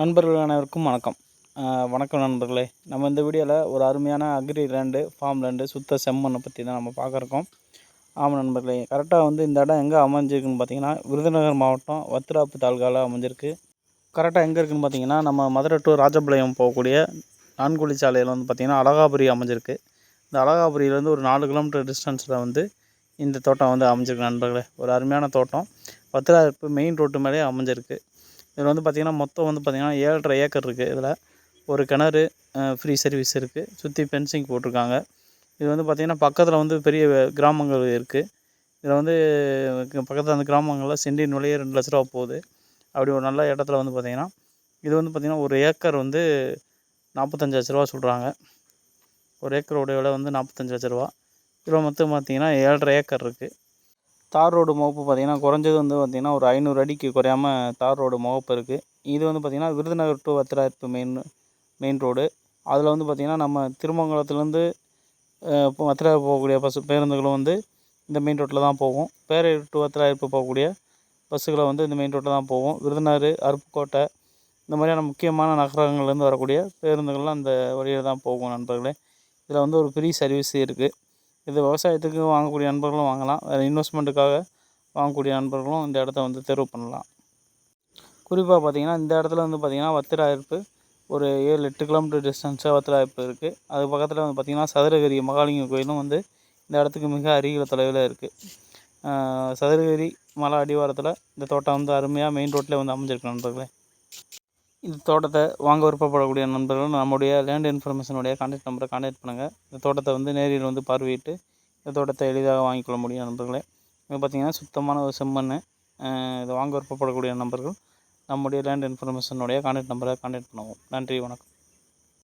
நண்பர்கள் அனைவருக்கும் வணக்கம் வணக்கம் நண்பர்களே. நம்ம இந்த வீடியோவில் ஒரு அருமையான அக்ரி லேண்டு ஃபார்ம் லேண்டு சுத்த செம்மண்ணை பற்றி தான் நம்ம பார்க்குறோம் ஆமாம் நண்பர்களே கரெக்டாக வந்து இந்த இடம் எங்கே அமைஞ்சிருக்குன்னு பார்த்தீங்கன்னா விருதுநகர் மாவட்டம் வத்திராப்பு தாலுகாவில் அமைஞ்சிருக்கு. கரெக்டாக எங்கே இருக்குதுன்னு பார்த்தீங்கன்னா நம்ம மதுரை டு ராஜபாளையம் போகக்கூடிய நான்குழி சாலையில் வந்து பார்த்திங்கன்னா அழகாபுரி அமைஞ்சிருக்கு. இந்த அழகாபுரியிலேருந்து ஒரு நாலு கிலோமீட்டர் டிஸ்டன்ஸில் வந்து இந்த தோட்டம் வந்து அமைஞ்சிருக்கு நண்பர்களே. ஒரு அருமையான தோட்டம். பத்திராப்பு மெயின் ரோட்டு மேலே அமைஞ்சிருக்கு. இதில் வந்து பார்த்திங்கன்னா மொத்தம் வந்து பார்த்திங்கன்னா ஏழரை ஏக்கர் இருக்குது இதில். ஒரு கிணறு ஃப்ரீ சர்வீஸ் இருக்குது. சுற்றி ஃபென்சிங் போட்டிருக்காங்க. இது வந்து பார்த்திங்கன்னா பக்கத்தில் வந்து பெரிய கிராமங்கள் இருக்குது. இதில் வந்து பக்கத்தில் அந்த கிராமங்களில் செண்டி நுழைய ரெண்டு லட்ச ரூபா போகுது. அப்படி ஒரு நல்ல இடத்துல வந்து பார்த்திங்கன்னா இது வந்து பார்த்திங்கன்னா ஒரு ஏக்கர் வந்து நாற்பத்தஞ்சு ரூபா சொல்கிறாங்க ஒரு ஏக்கரோட விலை வந்து நாற்பத்தஞ்சு லட்ச ரூபா. இதில் மொத்தம் பார்த்திங்கன்னா ஏழரை ஏக்கர் இருக்குது. தார் ரோடு முகப்பு பார்த்திங்கன்னா குறைஞ்சது வந்து பார்த்திங்கன்னா ஒரு ஐநூறு அடிக்கு குறையாம தார் ரோடு முகப்பு இருக்குது இது வந்து பார்த்திங்கன்னா Virudhunagar to Vathirayiruppu main main road அதில் வந்து பார்த்திங்கன்னா நம்ம திருமங்கலத்துலேருந்து இப்போ வத்திராயிருப்பு போகக்கூடிய பஸ் பேருந்துகளும் வந்து இந்த மெயின் ரோட்டில் தான் போகும். பேரையூர் டு வத்திராயிருப்பு போகக்கூடிய பஸ்ஸுகளை வந்து இந்த மெயின் ரோட்டில் தான் போகும். விருதுநகர் அருப்புக்கோட்டை இந்த மாதிரியான முக்கியமான நகரங்கள்லேருந்து வரக்கூடிய பேருந்துகள்லாம் அந்த வழியில் தான் போகும் நண்பர்களே. இதில் வந்து ஒரு ஃப்ரீ சர்வீஸ் இருக்குது இது விவசாயத்துக்கு வாங்கக்கூடிய நண்பர்களும் வாங்கலாம். வேறு இன்வெஸ்ட்மெண்ட்டுக்காக வாங்கக்கூடிய நண்பர்களும் இந்த இடத்த வந்து தேர்வு பண்ணலாம். குறிப்பாக பார்த்தீங்கன்னா இந்த இடத்துல வந்து பார்த்திங்கன்னா வத்திராயிருப்பு ஒரு ஏழு எட்டு கிலோமீட்டர் டிஸ்டன்ஸாக வத்திராயிருப்பு இருக்குது அது பக்கத்தில் வந்து பார்த்திங்கன்னா சதுரகிரி மகாலிங்க கோயிலும் வந்து இந்த இடத்துக்கு மிக அருகில் தொலைவில் இருக்குது சதுரகிரி மலை அடிவாரத்தில் இந்த தோட்டம் வந்து அருமையாக மெயின் ரோட்டில் வந்து அமைஞ்சிருக்கு நண்பர்களே. இந்த தோட்டத்தை வாங்க விருப்பப்படக்கூடிய நண்பர்கள் நம்முடைய லேண்ட் இன்ஃபர்மேஷனுடைய கான்டாக்ட் நம்பரை கான்டாக்ட் பண்ணுங்கள் இந்த தோட்டத்தை வந்து நேரில் வந்து பார்வையிட்டு இந்த தோட்டத்தை எளிதாக வாங்கிக்கொள்ள முடியும் நண்பர்களே. இது பார்த்திங்கன்னா சுத்தமான ஒரு செம்மண் இதை வாங்க விருப்பப்படக்கூடிய நண்பர்கள் நம்முடைய லேண்ட் இன்ஃபர்மேஷனுடைய கான்டாக்ட் நம்பரை கான்டாக்ட் பண்ணுவோம். நன்றி வணக்கம்.